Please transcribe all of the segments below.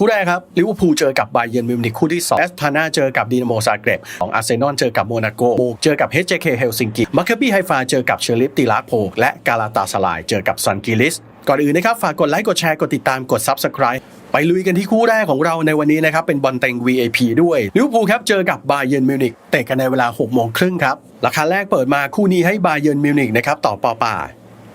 คู่แรกครับลิเวอร์พูลเจอกับบาเยิร์นมิวนิกคู่ที่2แอสพานาเจอกับดีนาโมซาเกร็บของอาร์เซนอลเจอกับโมนาโกโมเจอกับ HJK เฮลซิงกิมาคาบี้ไฮฟาเจอกับเชอริฟติลาโพและกาลาตาสลายเจอกับซันกิลิสก่อนอื่นนะครับ ฝากกดไลค์กดแชร์กดติดตามกด Subscribe ไปลุยกันที่คู่แรกของเราในวันนี้นะครับ เป็นบอลเต็ง VIP ด้วยลิเวอร์พูลครับเจอกับบาเยิร์นมิวนิกเตะกันในเวลา6โมงครึ่งครับราคาแรกเปิดมาคู่นี้ให้บาเยิร์นมิวนิกนะครับต่อปอป่า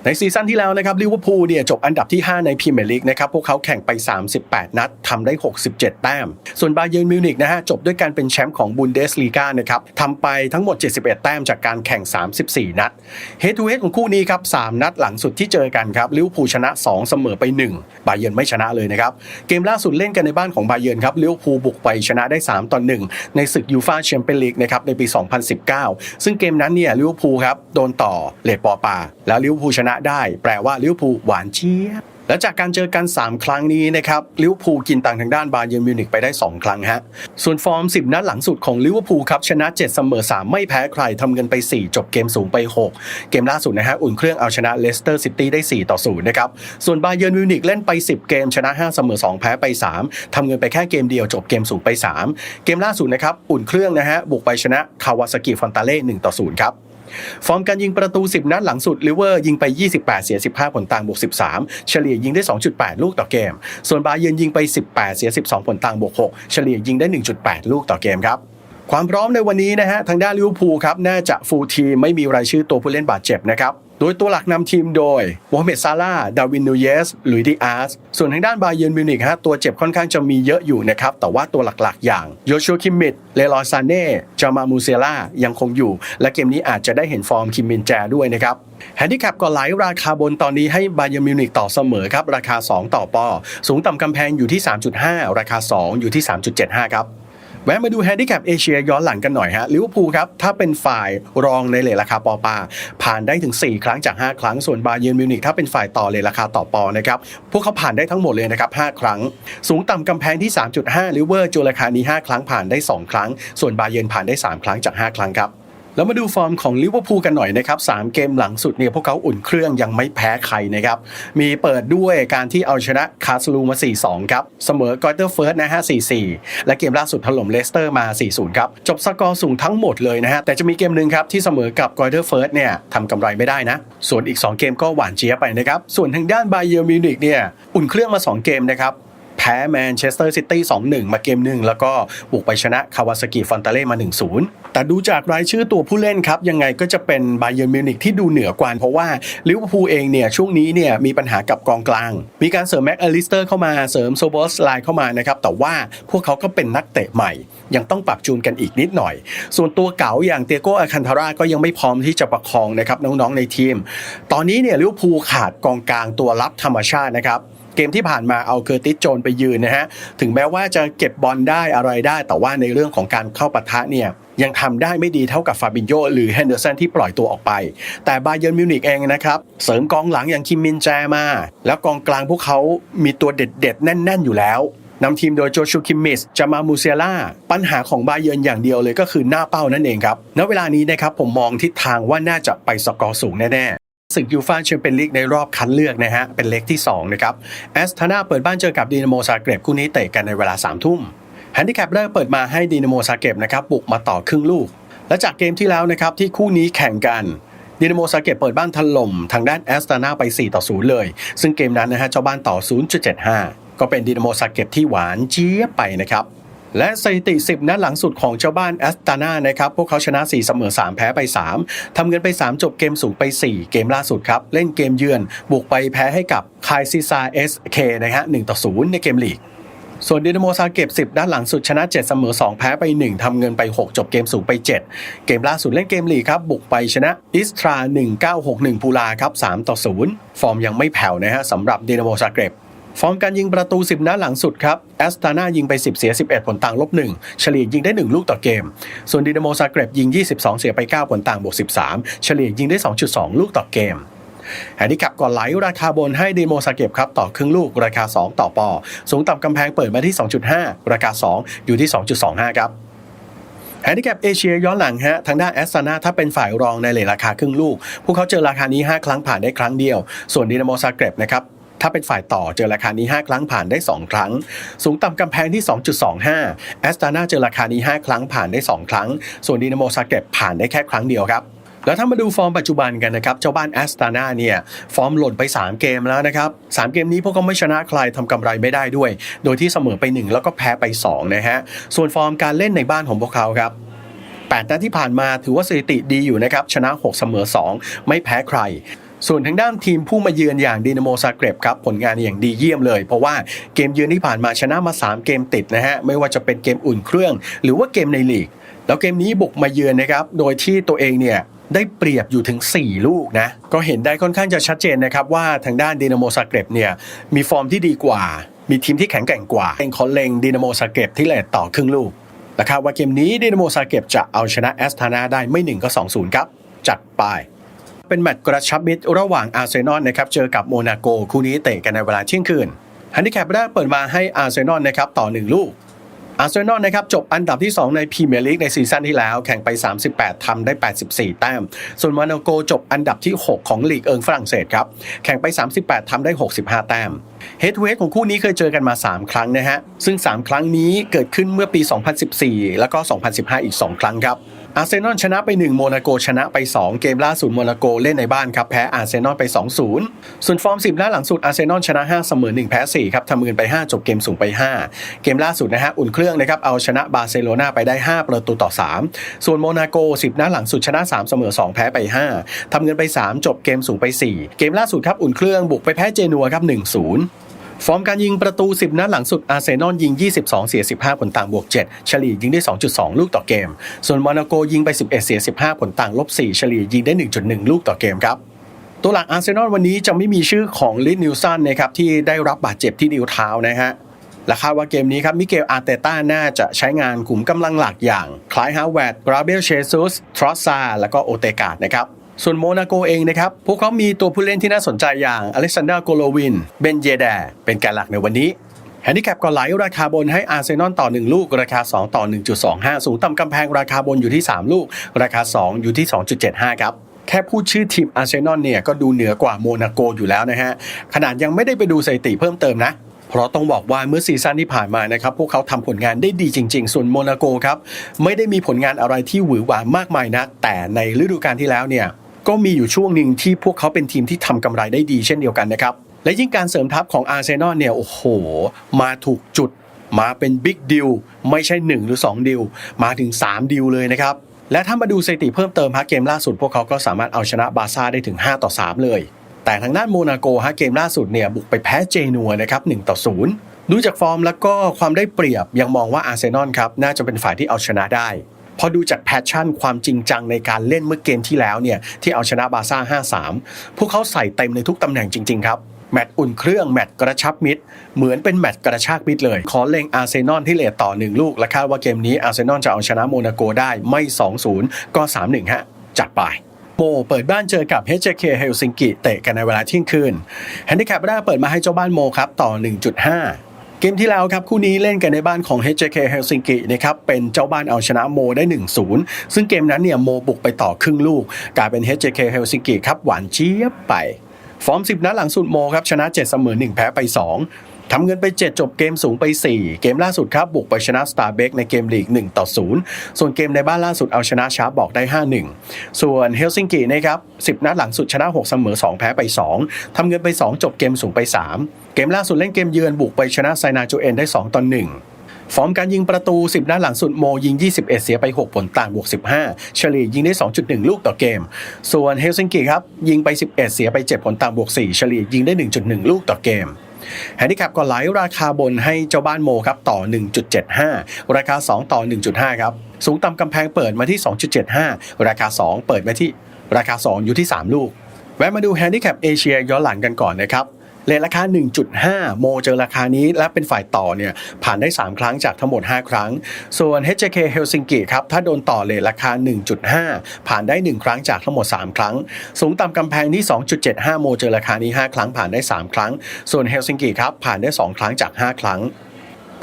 ในซีซั่นที่แล้วนะครับลิเวอร์พูลเนี่ยจบอันดับที่ 5 ในพรีเมียร์ลีกนะครับพวกเขาแข่งไป 38 นัดทำได้ 67 แต้ม ส่วนบาเยิร์นมิวนิกนะฮะจบด้วยการเป็นแชมป์ของบุนเดสลีกานะครับทำไปทั้งหมด 71 แต้มจากการแข่ง 34 นัดเฮดทูเฮดของคู่นี้ครับ 3 นัดหลังสุดที่เจอกันครับลิเวอร์พูลชนะ 2 เสมอไป 1 บาเยิร์นไม่ชนะเลยนะครับเกมล่าสุดเล่นกันในบ้านของบาเยิร์นครับลิเวอร์พูลบุกไปชนะได้ 3ต่อ1ในศึกยูฟาแชมเปี้ยนลีกนะครับในปี 2019 ซึ่งเกมนั้นเนี่ยลิเวอร์พูลครับโดนต่อเลดปอปาแล้วลิเวอร์พูลชนะได้ แปลว่าลิเวอร์พูลหวานเจี๊ยบและจากการเจอกัน 3 ครั้งนี้นะครับลิเวอร์พูลกินตังทางด้านบาเยิร์นมิวนิกไปได้ 2 ครั้งฮะส่วนฟอร์ม 10 นัดหลังสุดของลิเวอร์พูลครับชนะ 7 เสมอ 3 ไม่แพ้ใครทำเงินไป 4 จบเกมสูงไป 6 เกมล่าสุดนะฮะอุ่นเครื่องเอาชนะเลสเตอร์ซิตี้ได้ 4 ต่อ 0 นะครับ ส่วนบาเยิร์นมิวนิกเล่นไป 10 เกม ชนะ 5 เสมอ 2 แพ้ไป 3 ทำเงินไปแค่เกมเดียวจบเกมสูงไป 3 เกมล่าสุดนะครับอุ่นเครื่องนะฮะบุกไปชนะคาวาซากิฟอนตาเล่1ต่อ0ครับ ฟอร์มการยิงประตู 10 นัดหลังสุดลิเวอร์ยิงไป 28 เสีย 15 ผลต่างบวก 13 เฉลี่ยยิงได้ 2.8 ลูกต่อเกม ส่วนบาเยิร์นยิงไป 18 เสีย 12 ผลต่างบวก 6 เฉลี่ยยิงได้ 1.8 ลูกต่อเกมครับความพร้อมในวันนี้นะฮะทางด้านลิเวอร์พูลครับน่าจะฟูลทีมไม่มีรายชื่อตัวผู้เล่นบาดเจ็บนะครับโดยตัวหลักนำทีมโดยโมฮัมเหม็ดซาลาดาวินนูเยสหลุยดิอาร์สส่วนทางด้านบาเยิร์นมิวนิกฮะตัวเจ็บค่อนข้างจะมีเยอะอยู่นะครับ แต่ว่าตัวหลักๆ อย่างโยชัวคิมมิดเลรอยซานเน่จามามูเซล่ายังคงอยู่ และเกมนี้อาจจะได้เห็นฟอร์มคิมมินแจด้วยนะครับแฮนดิแคปก่อนไหลราคาบนตอนนี้ให้บาเยิร์นมิวนิกต่อเสมอครับราคา 2 ต่อปอสูงต่ำกำแพงอยู่ที่ 3.5 ราคา 2 อยู่ที่ 3.75 ครับ แวะมาดูแฮนดิแคปเอเชียย้อนหลังกันหน่อยฮะลิเวอร์พูลครับ ถ้าเป็นฝ่ายรองในเลทราคาปอปา ผ่านได้ถึง 4 ครั้งจาก 5 ครั้ง ส่วนบาเยิร์นมิวนิกถ้าเป็นฝ่ายต่อเลทราคาต่อปอนะครับ พวกเขาผ่านได้ทั้งหมดเลยนะครับ 5 ครั้ง สูงต่ำกำแพงที่ 3.5ลิเวอร์จูราคานี้ 5 ครั้งผ่านได้ 2 ครั้ง ส่วนบาเยนผ่านได้ 3 ครั้งจาก 5 ครั้งครับ แล้วมาดูฟอร์มของลิเวอร์พูลกันหน่อยนะครับสามเกมหลังสุดเนี่ยพวกเขาอุ่นเครื่องยังไม่แพ้ใครนะครับ มีเปิดด้วยการที่เอาชนะคาสลูมา 4-2 ครับ เสมอกอเตอร์เฟิร์สนะฮะ4-4 และเกมล่าสุดถล่มเลสเตอร์มา 4-0 ครับ จบสกอร์สูงทั้งหมดเลยนะฮะ แต่จะมีเกมหนึ่งครับที่เสมอกับกอเตอร์เฟิร์สเนี่ยทำกำไรไม่ได้นะ ส่วนอีก 2 เกมก็หวานเจี๊ยบไปนะครับ ส่วนทางด้านบาเยอร์มิวนิกเนี่ยอุ่นเครื่องมา 2 เกมนะครับ แพ้แมนเชสเตอร์ซิตี้2-1 มาเกมหนึ่งแล้วก็บุกไปชนะคาวาซากิฟอนตาเล่มา 1-0 แต่ดูจากรายชื่อตัวผู้เล่นครับ ยังไงก็จะเป็นบาเยิร์นมิวนิกที่ดูเหนือกว่าเพราะว่าลิเวอร์พูลเองเนี่ยช่วงนี้เนี่ยมีปัญหากับกองกลาง มีการเสริมแม็กอลิสเตอร์เข้ามาเสริมโซบอสไลน์เข้ามานะครับแต่ว่าพวกเขาก็เป็นนักเตะใหม่ ยังต้องปรับจูนกันอีกนิดหน่อย ส่วนตัวเก๋าอย่างเตียโกอาคันทาร่าก็ยังไม่พร้อมที่จะประคองนะครับน้องๆในทีม ตอนนี้เนี่ยลิเวอร์พูลขาดกองกลางตัวรับธรรมชาตินะครับ เกมที่ผ่านมาเอาเคอร์ติสโจนไปยืนนะฮะถึงแม้ว่าจะเก็บบอลได้อะไรได้ แต่ว่าในเรื่องของการเข้าปะทะเนี่ยยังทำได้ไม่ดีเท่ากับฟาบินโยหรือแฮนเดอร์สันที่ปล่อยตัวออกไป แต่บาเยิร์นมิวนิกเองนะครับ เสริมกองหลังอย่างคิมมินแจมา แล้วกองกลางพวกเขามีตัวเด็ดๆ แน่นๆ อยู่แล้วนำทีมโดยโจชูคิมมิสจามามูเซียล่า ปัญหาของบาเยิร์นอย่างเดียวเลยก็คือหน้าเป้านั่นเองครับ ณ เวลานี้นะครับผมมองทิศทางว่าน่าจะไปสกอร์สูงแน่ๆ ศึกยูฟ่าแชมเปี้ยนลีกในรอบคัดเลือกนะฮะ เป็นเล็กที่ 2 นะครับแอสทานาเปิดบ้านเจอกับดีนาโมซาเกรบคู่นี้เตะกันในเวลา3ทุ่มแฮนดิแคปแรกเปิดมาให้ดีนาโมซาเกรบนะครับบุกมาต่อครึ่งลูก และจากเกมที่แล้วนะครับที่คู่นี้แข่งกันดีนาโมซาเกรบเปิดบ้านถล่มทางด้านแอสตานาไป 4 ต่อ 0 เลย ซึ่งเกมนั้นนะฮะเจ้าบ้านต่อ 0.75 ก็เป็นดีนาโมซาเกรบที่หวานเจี๊ยบไปนะครับ และสถิติ 10 นัดหลังสุดของเจ้าบ้านแอสตานานะครับ พวกเขาชนะ 4 เสมอ 3 แพ้ไป 3 ทำเงินไป 3 จบเกมสูงไป 4 เกมล่าสุดครับ เล่นเกมเยือน บุกไปแพ้ให้กับคายซิซาเอสเคนะฮะ1ต่อ 0 ในเกมลีกส่วนดินาโมซาเก็บ 10 ด้านหลังสุดชนะ 7 เสมอ 2 แพ้ไป 1 ทำเงินไป 6 จบเกมสูงไป 7 เกมล่าสุดเล่นเกมลีกครับ บุกไปชนะอิสตรา 1961พูลาครับ 3 ต่อ 0 ฟอร์มยังไม่แผ่วนะฮะสำหรับดินาโมซาเกรบ ฟอร์มการยิงประตู 10 นัดหลังสุดครับแอสตานายิงไป 10 เสีย 11 ผลต่างลบ1เฉลี่ยยิงได้ 1 ลูกต่อเกม ส่วนดินาโมซาเกรบยิง 22 เสียไป 9 ผลต่างบวก 13 เฉลี่ยยิงได้ 2.2 ลูกต่อเกมแฮนดิแคปก่อนไหลราคาบนให้ดีโมซาเก็บครับ ต่อครึ่งลูกราคา 2 ต่อปอ สูงต่ำกำแพงเปิดมาที่ 2.5 ราคา 2 อยู่ที่ 2.25 ครับแฮนดิแคปเอเชียย้อนหลังฮะทางด้านแอสตานาถ้าเป็นฝ่ายรองในเลทราคาครึ่งลูก พวกเขาเจอราคานี้ 5 ครั้งผ่านได้ครั้งเดียว ส่วนดินาโมซาเกรบนะครับ ถ้าเป็นฝ่ายต่อเจอราคานี้ 5 ครั้งผ่านได้ 2 ครั้ง สูงต่ำกำแพงที่ 2.25แอสตานาเจอราคานี้ 5 ครั้งผ่านได้ 2 ครั้ง ส่วนดินาโมซาเก็บผ่านได้แค่ครั้งเดียวครับแล้วถ้ามาดูฟอร์มปัจจุบันกันนะครับ เจ้าบ้านแอสตานาเนี่ย ฟอร์มหล่นไป 3 เกมแล้วนะครับ 3 เกมนี้พวกเขาไม่ชนะใครทำกำไรไม่ได้ด้วย โดยที่เสมอไป 1 แล้วก็แพ้ไป 2 นะฮะ ส่วนฟอร์มการเล่นในบ้านของพวกเขาครับ8นัดที่ผ่านมาถือว่าสถิติดีอยู่นะครับ ชนะ 6 เสมอ 2 ไม่แพ้ใคร ส่วนทางด้านทีมผู้มาเยือนอย่างดินาโมซาเกร็บครับผลงานอย่างดีเยี่ยมเลย เพราะว่าเกมเยือนที่ผ่านมาชนะมา 3 เกมติดนะฮะไม่ว่าจะเป็นเกมอุ่นเครื่อง หรือว่าเกมในลีก แล้วเกมนี้บุกมาเยือนนะครับโดยที่ตัวเองเนี่ยได้เปรียบอยู่ถึง 4 ลูกนะ ก็เห็นได้ค่อนข้างจะชัดเจนนะครับว่าทางด้านดินาโมซาเกร็บเนี่ยมีฟอร์มที่ดีกว่า มีทีมที่แข็งแกร่งกว่าเองขอเลงดินาโมซาเกร็บที่เลทต่อครึ่งลูกนะครับว่าเกมนี้ดินาโมซาเกร็บจะเอาชนะแอสตานาได้ไม่1ก็2-0ครับจัดไป เป็นแมตช์กระชับมิตรระหว่างอาร์เซนอลนะครับเจอกับโมนาโกคู่นี้เตะกันในเวลาเที่ยงคืนฮันดิแคปแรกเปิดมาให้อาร์เซนอลนะครับต่อ 1 ลูกอาร์เซนอลนะครับจบอันดับที่ 2 ในพรีเมียร์ลีกในซีซั่นที่แล้ว แข่งไป 38ทำได้ 84 แต้ม ส่วนมาโนโกจบอันดับที่ 6 ของลีกเอิงฝรั่งเศสครับ แข่งไป 38ทำได้ 65 แต้มเฮด o ู e ของคู่นี้เคยเจอกันมา 3 ครั้งนะฮะ ซึ่ง 3 ครั้งนี้เกิดขึ้นเมื่อปี 2014 แล้วก็ 2015 อีก 2 ครั้งครับ อาร์เซนอลชนะไป 1 โมนาโกชนะไป 2 เกมล่าสุดโมนาโกเล่นในบ้านครับ แพ้อาร์เซนอลไป 2-0 ส่วนฟอร์ม 10นัดหลังสุดอาร์เซนอลชนะ 5 เสมอ 1 แพ้ 4 ครับทำเงินไป 5 จบเกมสูงไป 5 เกมล่าสุดนะฮะอุ่นเครื่องนะครับเอาชนะบาร์เซโลนาไปได้ 5 ประตูต่อ 3 ส่วนโมนาโก 10นัดหลังสุดชนะ 3 เสมอ 2 แพ้ไป 5ทำเงินไป 3 จบเกมสูงไป 4 เกมล่าสุดครับอุ่นเครื่องบุกไปแพ้เจนัวครับ1-0 ฟอร์มการยิงประตู 10 นัดหลังสุดอาร์เซนอลยิง 22 เสีย 15 ผลต่างบวก 7 เฉลี่ยยิงได้ 2.2 ลูกต่อเกม ส่วนโมนาโกยิงไป 11 เสีย 15 ผลต่างลบ 4 เฉลี่ยยิงได้ 1.1 ลูกต่อเกมครับตัวหลักอาร์เซนอลวันนี้จะไม่มีชื่อของลิทนิวสันนะครับที่ได้รับบาดเจ็บที่นิ้วเท้านะฮะและคาดว่าเกมนี้ครับมิเกลอาร์เตต้าน่าจะใช้งานกลุ่มกำลังหลักอย่างคลายฮาวเวิร์ดกราเบลเชซุสทรอสซาและก็โอเตกาดนะครับ ส่วนโมนาโกเองนะครับ พวกเขามีตัวผู้เล่นที่น่าสนใจอย่างอเล็กซานดราโกโลวิน เบนเยแดเป็นแกนหลักในวันนี้แฮนดิแคปก่อนไหลราคาบนให้อาร์เซนอลต่อ 1 ลูก ราคา 2 ต่อ 1.25 สูงต่ำกำแพงราคาบนอยู่ที่ 3 ลูก ราคา 2 อยู่ที่ 2.75 ครับ แค่พูดชื่อทีมอาร์เซนอลเนี่ยก็ดูเหนือกว่าโมนาโกอยู่แล้วนะฮะ ขนาดยังไม่ได้ไปดูสถิติเพิ่มเติมนะเพราะต้องบอกว่าเมื่อซีซั่นที่ผ่านมานะครับพวกเขาทำผลงานได้ดีจริง ๆ ส่วนโมนาโกครับไม่ได้มีผลงานอะไรที่หวือหวามากมายนะแต่ในฤดูกาลที่แล้วเนี่ย ก็มีอยู่ช่วงหนึ่งที่พวกเขาเป็นทีมที่ทำกำไรได้ดีเช่นเดียวกันนะครับ และยิ่งการเสริมทัพของอาร์เซนอลเนี่ย โอ้โห มาถูกจุด มาเป็นบิ๊กดิวไม่ใช่ 1 หรือ 2 ดิว มาถึง 3 ดิวเลยนะครับ และถ้ามาดูสถิติเพิ่มเติมฮะเกมล่าสุด พวกเขาก็สามารถเอาชนะบาซ่าได้ถึง 5 ต่อ 3 เลย แต่ทางด้านโมนาโกฮะเกมล่าสุดเนี่ยบุกไปแพ้เจนัวนะครับ1ต่อ 0ดูจากฟอร์มแล้วก็ความได้เปรียบยังมองว่าอาร์เซนอลครับน่าจะเป็นฝ่ายที่เอาชนะได้ พอดูจากแพชชั่นความจริงจังในการเล่นเมื่อเกมที่แล้วเนี่ยที่เอาชนะบาซ่า 5-3 พวกเขาใส่เต็มในทุกตำแหน่งจริง ๆ ครับแมตช์อุ่นเครื่องแมตช์กระชับมิตรเหมือนเป็นแมตช์กระชากมิตรเลย ขอเล็งอาร์เซนอลที่เลทต่อ 1 ลูก และคาดว่าเกมนี้อาร์เซนอลจะเอาชนะโมนาโกได้ไม่ 2-0 ก็ 3-1 ฮะ จัดไปโมเปิดบ้านเจอกับ HJK เฮลซิงกิเตะกันในเวลาเที่ยงคืนแฮนดิแคปแรกเปิดมาให้เจ้าบ้านโมครับต่อ 1.5 เกมที่แล้วครับคู่นี้เล่นกันในบ้านของ HJK Helsinki นะครับเป็นเจ้าบ้านเอาชนะโมได้ 1-0 ซึ่งเกมนั้นเนี่ยโมบุกไปต่อครึ่งลูก กลายเป็น HJK Helsinki ครับหวานเจี๊ยบไป ฟอร์ม 10 นัดหลังสุดโมครับชนะ 7 เสมอ 1 แพ้ไป 2 ทำเงินไป 7 จบเกมสูงไป 4 เกมล่าสุดครับ บุกไปชนะสตาร์เบกในเกมลีก 1 ต่อ 0 ส่วนเกมในบ้านล่าสุดเอาชนะชาร์บอกได้ 5-1 ส่วนเฮลซิงกินะครับ 10 นัดหลังสุดชนะ 6 เสมอ 2 แพ้ไป 2 ทำเงินไป 2 จบเกมสูงไป 3 เกมล่าสุดเล่นเกมเยือนบุกไปชนะไซนาโจเอนได้ 2 ต่อ 1ฟอร์มการยิงประตู 10 นัดหลังสุดโมยิง 21 เสียไป 6 ผลต่างบวก 15 เฉลี่ยยิงได้ 2.1 ลูกต่อเกม ส่วนเฮลซิงกิครับ ยิงไป 11 เสียไป 7 ผลต่างบวก 4 เฉลี่ยยิงได้ 1.1 ลูกต่อเกม แฮนดิแคปก็ไหลราคาบนให้เจ้าบ้านโมครับต่อ 1.75 ราคา 2 ต่อ 1.5 ครับ สูงต่ำกำแพงเปิดมาที่ 2.75 ราคา 2 เปิดมาที่ราคา 2 อยู่ที่ 3 ลูก แวะมาดูแฮนดิแคปเอเชียย้อนหลังกันก่อนนะครับ เลทราคา 1.5 โมเจอราคานี้และเป็นฝ่ายต่อเนี่ยผ่านได้ 3 ครั้งจากทั้งหมด 5 ครั้ง ส่วน HJK Helsinki ครับถ้าโดนต่อเลทราคา 1.5 ผ่านได้ 1 ครั้งจากทั้งหมด 3 ครั้ง สูงต่ำกำแพงที่ 2.75 โมเจอราคานี้ 5 ครั้งผ่านได้ 3 ครั้ง ส่วน Helsinki ครับผ่านได้ 2 ครั้งจาก 5 ครั้ง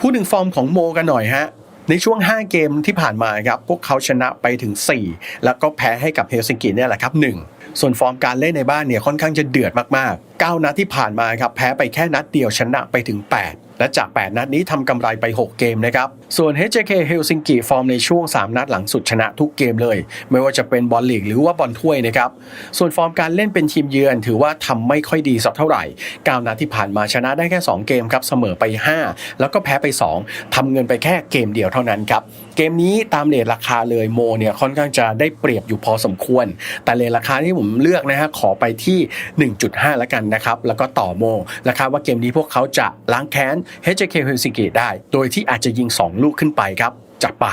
พูดถึงฟอร์มของโมกันหน่อยฮะในช่วง 5 เกมที่ผ่านมาครับพวกเขาชนะไปถึง 4 แล้วก็แพ้ให้กับเฮลซิงกิเนี่ยแหละครับ 1 ส่วนฟอร์มการเล่นในบ้านเนี่ยค่อนข้างจะเดือดมากๆ 9 นัดที่ผ่านมาครับแพ้ไปแค่นัดเดียวชนะไปถึง 8 และจาก 8 นัดนี้ทำกำไรไป 6 เกมนะครับ ส่วน HJK Helsinki ฟอร์มในช่วง 3 นัดหลังสุดชนะทุกเกมเลย ไม่ว่าจะเป็นบอลลีกหรือว่าบอลถ้วยนะครับ ส่วนฟอร์มการเล่นเป็นทีมเยือน ถือว่าทำไม่ค่อยดีสักเท่าไหร่ 9 นัดที่ผ่านมาชนะได้แค่ 2 เกมครับ เสมอไป 5 แล้วก็แพ้ไป 2ทำเงินไปแค่เกมเดียวเท่านั้นครับ เกมนี้ตามเลทราคาเลยโมเนี่ยค่อนข้างจะได้เปรียบอยู่พอสมควร แต่เลทราคาที่ผมเลือกนะฮะขอไปที่ 1.5 แล้วกันนะครับ แล้วก็ต่อโมราคาว่าเกมนี้พวกเขาจะล้างแค้น HJK Helsinki ได้ โดยที่อาจจะยิง 2ลูกขึ้นไปครับจัดไป